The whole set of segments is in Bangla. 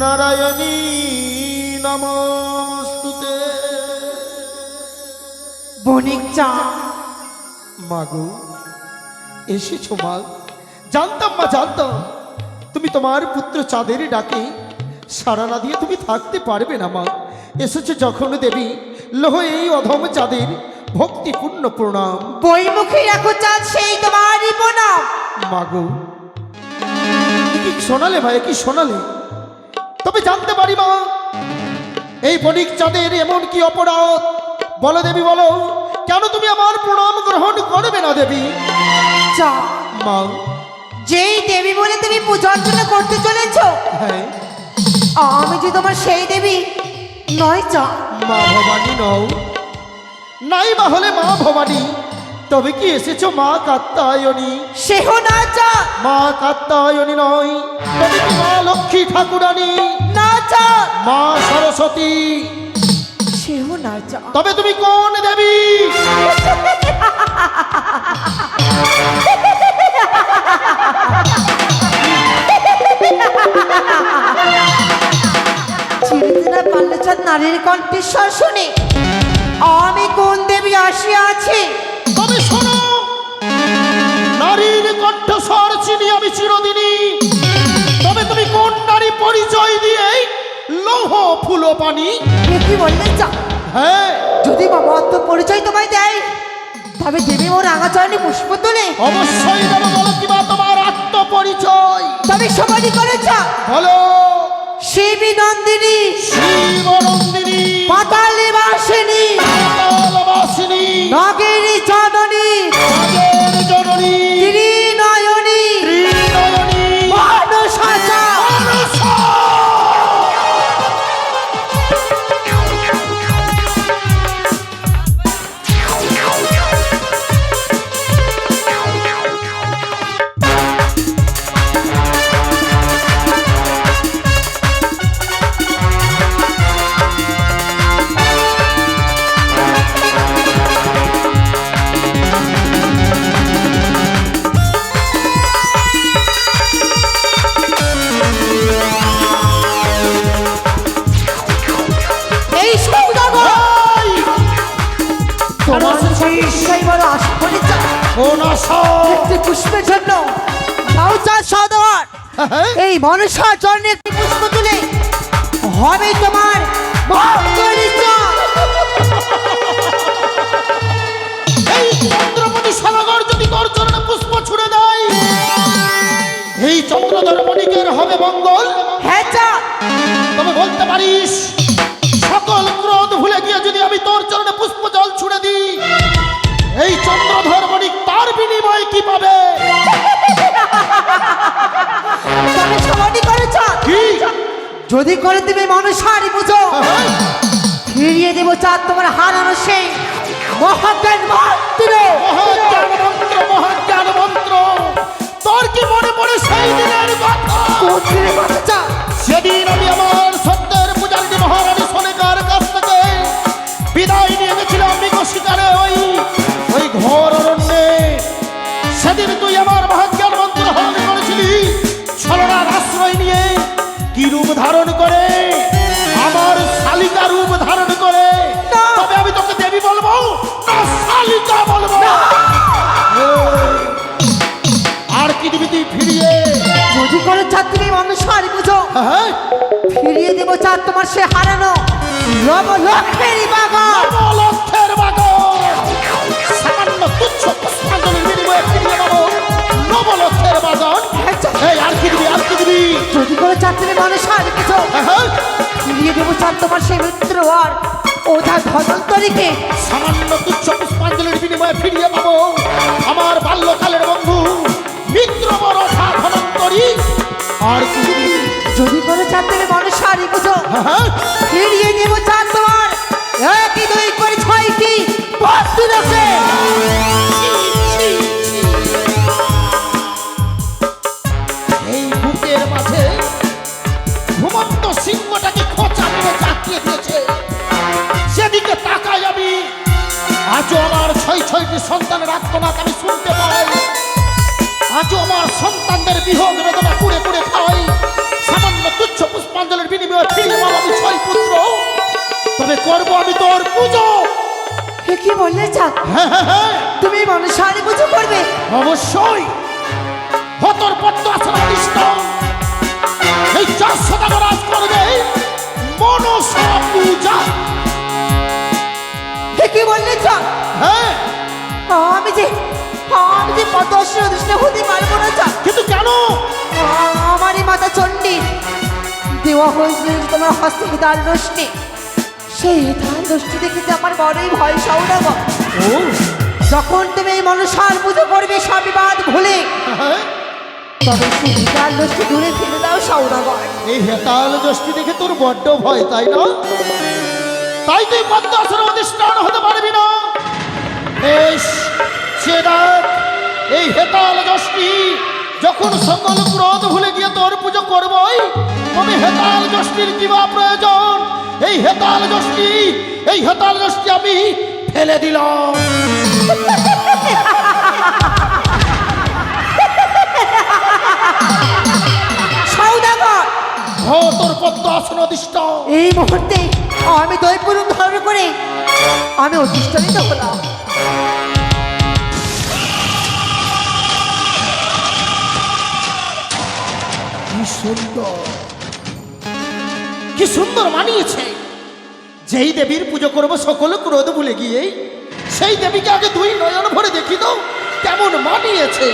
নারায়ণী নমস্তুতে বণিক চা। মাগো এসেছ জানতাম মা জানতাম। তুমি তোমার পুত্র চাঁদের ডাকে সারা না দিয়ে তুমি থাকতে পারবে না মা। এসেছে যখন দেবী লোহ এই অধম চাঁদের ভক্তিপূর্ণ প্রণাম। বইমুখী রাখো চাঁদ সেই তোমারই প্রণাম। মাগো কি শোনালে ভাই কি শোনালে? তবে জানতে পারি মা এই বণিক চাঁদের এমন কি অপরাধ? বলো দেবী বলো কেন তুমি আমার প্রণাম গ্রহণ করবে না দেবী? চা। মা যেই দেবী বলে তুমি পূজা অর্চনা করতে চলেছ হ্যাঁ। আমি যে তোমার সেই দেবী নয় চা। মা ভবানী নও। নাই বা হলে মা ভবানী তবে কি এসেছ মা কাত্তায়নী? সেহ না চা। মা কাত্তায়নী নয় তবে কি মা লক্ষ্মী ঠাকুরানী? না চা। মা সরস্বতী। সেহ না চা। তবে তুমি কোন দেবী? চিনতে না পারলে চাঁদ নারীর কণ্ঠেশ্বর শুনে। আমি কোন দেবী আসিয়া আছি তবে শোনো নারীর কণ্ঠস্বর চিনি আমি চিরদিনই। তবে তুমি কোন নারী পরিচয় দিয়ে লৌহ ফুলো পানি? কি বললে চা? হ্যাঁ। যদি বাবা আত্ম পরিচয় তোমায় দেয় তবে দেবী ওর রাঙাচরণে পুষ্প তোলে। অবশ্যই দেবো বলো কিবা তোমার? আত্মপরিচয় তাদের সমাধি করেছা। বলো। শিবী নন্দিনী। শিব এই মনসার জন্য একটি পুষ্প তুলে হবে তোমার এই যদি তোর চরণে পুষ্প ছুড়ে দেয় এই চন্দ্রধর মণিকের হবে মঙ্গল। হ্যাঁ তবে বলতে পারিস সকল ক্রোধ ভুলে গিয়ে যদি আমি তোর চরণে পুষ্প জল ছুড়ে দিই এই চন্দ্রধর মণিক তার বিনিময় কি পাবে? যদি করে তুমি মানুষারি বুঝো হ্যাঁ? ফিরিয়ে দেব চাঁদ তোমার হারানো সেই মহাজ্ঞান তোমার সে হারানো লব লক্ষের সামান্য তুচ্ছ পুষ্পাঞ্জলির বিনিময়ে ফিরিয়ে পাবো নবলক্ষের বাদন এই আর কি দিবি আর কি দিবি? যদি করে চাঁদ তুমি মনসারি বুঝো হ্যাঁ? ফিরিয়ে দেব তোমার মিত্র আর ধনন্তরীকে সামান্য তুচ্ছ পুষ্পাঞ্জলির বিনিময়ে ফিরিয়ে পাবো আমার বাল্যকালের বন্ধু মিত্র বড় ধনন্তরী আর কি চাঁদ দেবে বড় শাড়ি পুজো ফিরিয়ে নেব চাঁদ তোমার। একই দুই করে ছয়টি এই বুকের মাঝে ঘুমন্ত সিংহটাকে খোঁচা মেরে চাকরিয়ে দিয়েছে। সেদিকে তাকাই আমি আজও আমার ছয় ছয়টি সন্তানের আত্মনাথ আমি শুনতে পাই। আজও আমার সন্তানদের বিহোগ বেদনা কুড়ে কুড়ে খাওয়াই। ফিরে আমি ছয় পুত্র। তবে করব আমি তোর পুজো। এ কি বললে চাঁদ? হ্যাঁ হ্যাঁ হ্যাঁ। তুমি মনসার পুজো করবে? অবশ্যই। হতর পদ্ম আসন অনিষ্ট এই চার সদাগরাজ করবে মনসা পূজা। এ কি বললে চাঁদ? হ্যাঁ। আমি যে আমি যে হতে পারব না দেওয়া হয়েছিল তোমার হস্তে হিতাল রশ্মি সেই রশ্মি দেখে যে আমার বড়ই ভয় সৌরভ। যখন তুমি এই মনসার পুজো করবে সব বিবাদ ভুলে। হ্যাঁ। তবে সেই হিতাল রশ্মি দূরে ফেলে দাও সৌরগর এই হেতাল দোষটি দেখে তোর বড্ড ভয় তাই না? তাই তুই পদ্ম আসন অধিষ্ঠান হতে পারবি না। বেশ সে এই হেতাল দোষটি যখন সকল ক্রোধ ভুলে গিয়ে তোর পুজো করবই তবে হেতাল দোষটির কি বা প্রয়োজন। এই হেতাল দোষটি এই হেতাল দোষটি আমি ফেলে দিলাম। তোর পদ্ম আসন এই মুহূর্তে আমি দৈপুরুম ধারণ করে আমি অধিষ্ঠানিত হলাম। কি সুন্দর কি সুন্দর মানিয়েছে। যেই দেবীর পুজো করব সকল ক্রোধ ভুলে গিয়ে সেই দেবীকে আগে দুই নয়ন ভরে দেখি তো কেমন মানিয়েছে।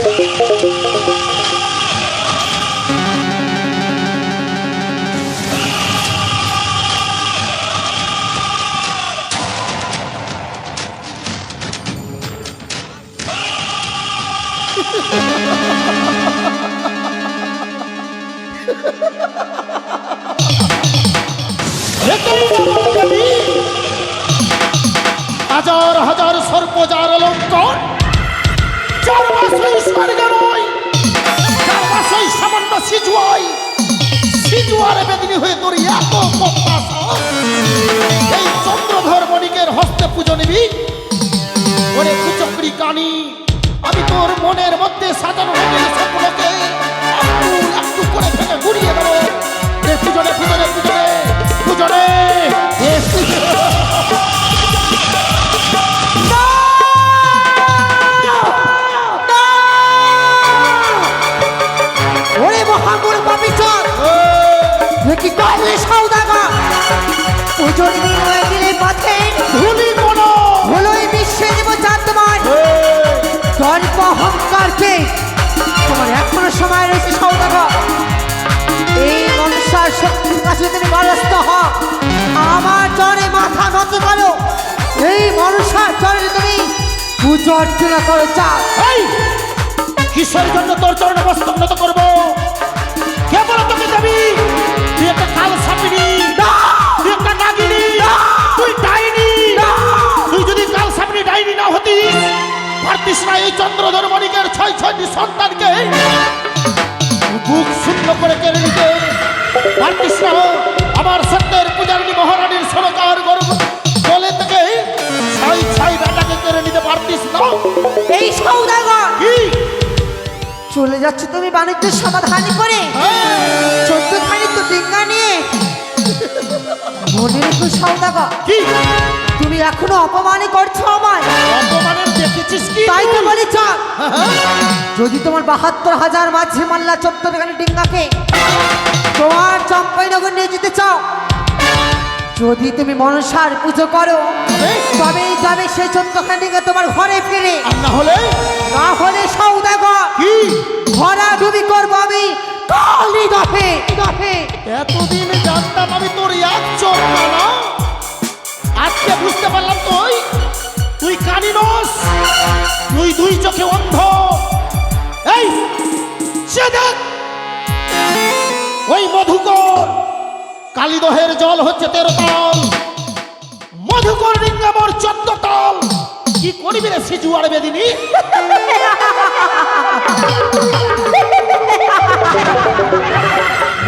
একেই আমার হাজার হাজার সর্পজার অলঙ্কর চার মাসই স্বর্গ নয় চার মাসই সামান্য সিজুয়াই। সিজুয়ারে বেদিনী হয়ে তোর এত এই চন্দ্রধর বণিকের হস্তে পুজো নিবি। ওরে কুচক্রি কানি আমি তোর মনের মধ্যে সাজানো হয়ে স্বপ্নকে একটু একটু করে ভেঙে গুড়িয়ে দেবো। পুজোরে এ ওরে মহাগুরু কি করলে সৌদাগর পুজোর দিলে পথে চরে তুমি। পুজো অর্চনা করো চাও। এই কিসের জন্য তোর চরণে বস্তুন্নত করব? কে বলো তোকে দেবী? তুই একটা কাল সাপিনি তুই একটা নাগিনি তুই ডাইনি। তুই যদি কাল সাপিনি ডাইনি না হতিস পারতিস না এই চন্দ্রধর মণিকের ছয় ছয়টি সন্তানকে। বুক শূন্য করে কেড়ে নিতে। পারতিস না আমার সত্যের সৌদাগর। চলে যাচ্ছে তুমি বাণিজ্যের সমাধান করে। হ্যাঁ। চোদ্দ খানি তো ডিঙ্গা নিয়ে। মনে রেখো সৌদাগর। কি? তুমি এখনও অপমানই করছ আমায়। অপমানের দেখেছিস কি? তাই তো? বলি হ্যাঁ, যদি তোমার বাহাত্তর হাজার মাঝে মাল্লা চত্বর খানি ডিঙ্গাকে তোমার চম্পাইনগর নিয়ে যেতে চাও যদি তুমি মনসার পুজো করো তবেই যাবে সে ডিঙ্গা তোমার ঘরে ফিরে। না হলে? না হলে সৌদাগর। ভরা ডুবি করব আমি কালি দফে দফে। এতদিন জানতাম আমি তোর এক চোখ না? আজকে বুঝতে পারলাম তুই তুই কানি নস তুই দুই চোখে অন্ধ। এই সে দেখ ওই মধুকর কালীদহের জল হচ্ছে তেরো তল। মধুকর রিঙ্গামর চোদ্দ তল। কি করিবি রে সিজুয়ার বেদিনী?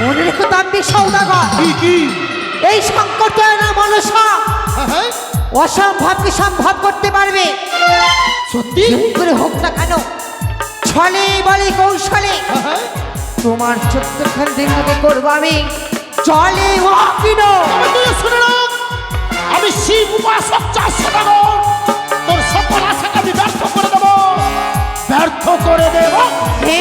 মনে রেখো দাম্বি সৌদাগর। কি কি? এই সংকট না মানুষা হ্যাঁ, হ্যাঁ। অসম্ভব কি সম্ভব করতে পারবে? সত্যি? করে হোক না কেন। ছলে বলে কৌশলে। হ্যাঁ, তোমার চোদ্দখান দিন করব আমি। চলে ওয়াকিন শুনে রাখ আমি শিব উপাসক চারশো টাকা তোর সকল আশাকে আমি ব্যর্থ করে দেব। ব্যর্থ করে দেব? হে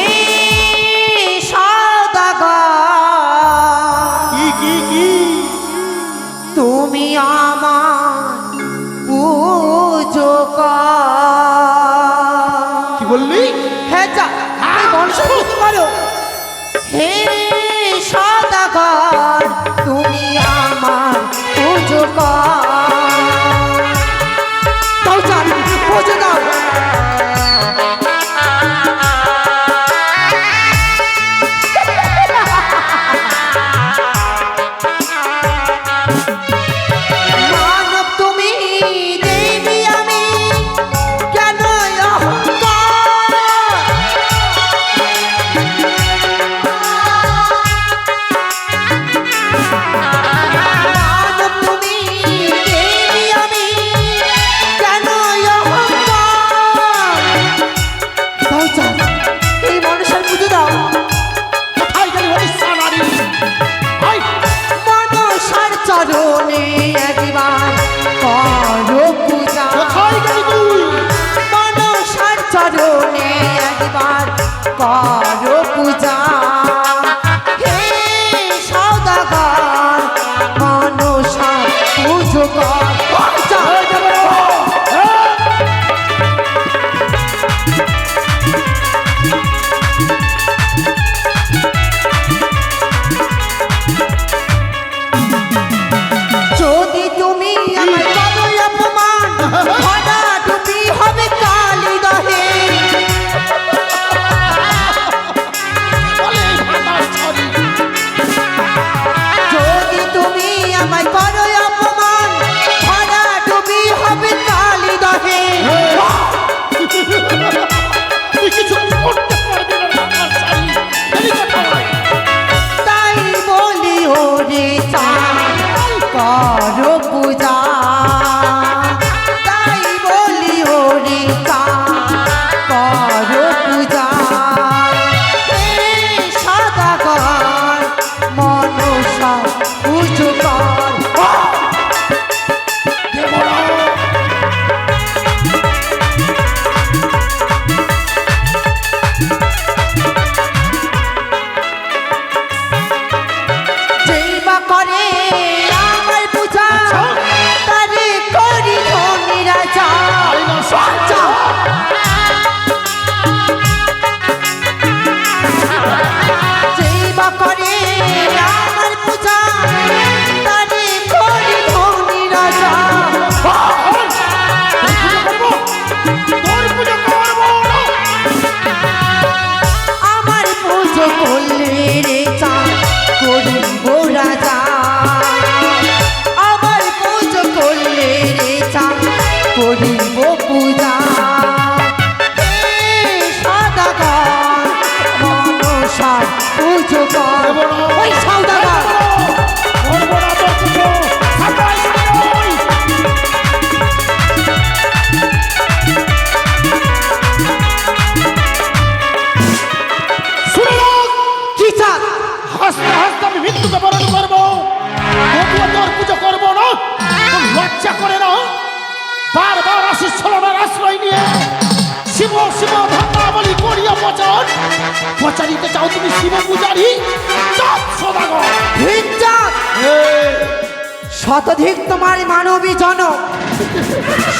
অধিক তোমার মানবী জন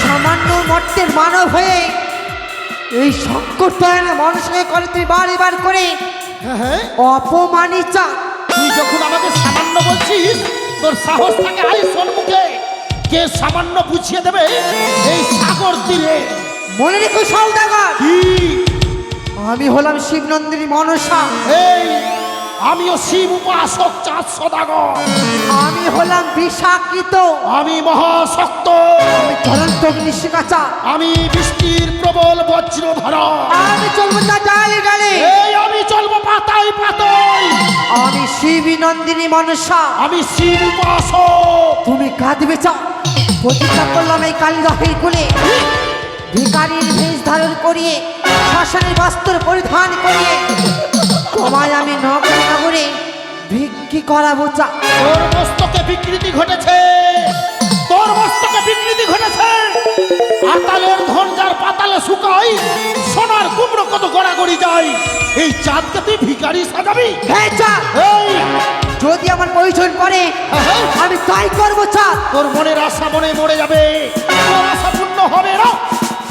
সামান্য মর্তের মানব হয়ে এই সংকটটায়ন মানুষকে করে তুই বারবার করে হ্যাঁ, হ্যাঁ। অপমানিতা। তুই যখন আমাকে সামান্য বলছিস তোর সাহস থাকে আই সন্মুখে কে সামান্য বুঝিয়ে দেবে এই সাগর তীরে? মনে রেখো সৌদাগর আমি হলাম শিবনন্দিনী মনসা। এই আমিও শিব উপাসক চাঁদ সদাগ আমি হলাম বিষাকৃত। আমি মহাশক্ত। আমি বৃষ্টির প্রবল বজ্রধারা। আমি চলবো না ডালে আমি চলবো পাতাই পাতায়। আমি শিবী নন্দিনী মনসা। আমি শিব উপাসক। তুমি কাঁদবে চা। প্রতিষ্ঠা করলাম এই কালিদাহের কুলে। ভিকারীর ভেষ ধারণ করিয়ে শাসনের বস্ত্র পরিধান করিয়ে তোমায় আমি নগরে নগরে ভিক্ষি করাবো চা। তোর মস্তকে বিকৃতি ঘটেছে। তোর মস্তকে বিকৃতি ঘটেছে। আতালের ধন যার পাতালে শুকাই সোনার কুমড়ো কত গড়াগড়ি যায়। এই চাঁদকে তুই ভিখারি সাজাবি? হ্যাঁ চা এই। যদি আমার প্রয়োজন পড়ে আমি তাই করব চা। তোর মনের আশা মনে মরে যাবে। তোর আশা পূর্ণ হবে না।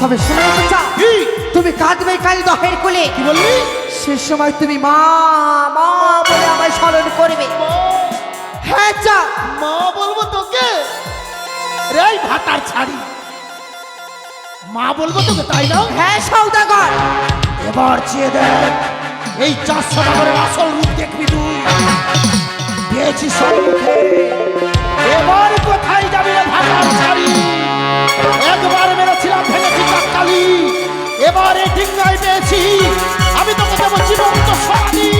তবে শুনে রেখো চা কি? তুমি কাঁদবে কালিদহের কুলে। কি বললি? সে সময় তুমি মা মা বলে আমায় স্মরণ করবে। হ্যাঁ চা। মা বলব তোকে? রে এই ভাতার ছাড়ি। মা বলব তোকে তাই না? হ্যাঁ সৌদাগর। এবার চেয়ে দেখ এই চারশো টাকার আসল রূপ দেখবি তুই। পেয়েছি সম্মুখে এবার কোথায় যাবি রে ভাতার ছাড়ি? এবারে ঠিক নাই পেয়েছি। আমি তোকে দেবো জীবন্ত স্বাধীন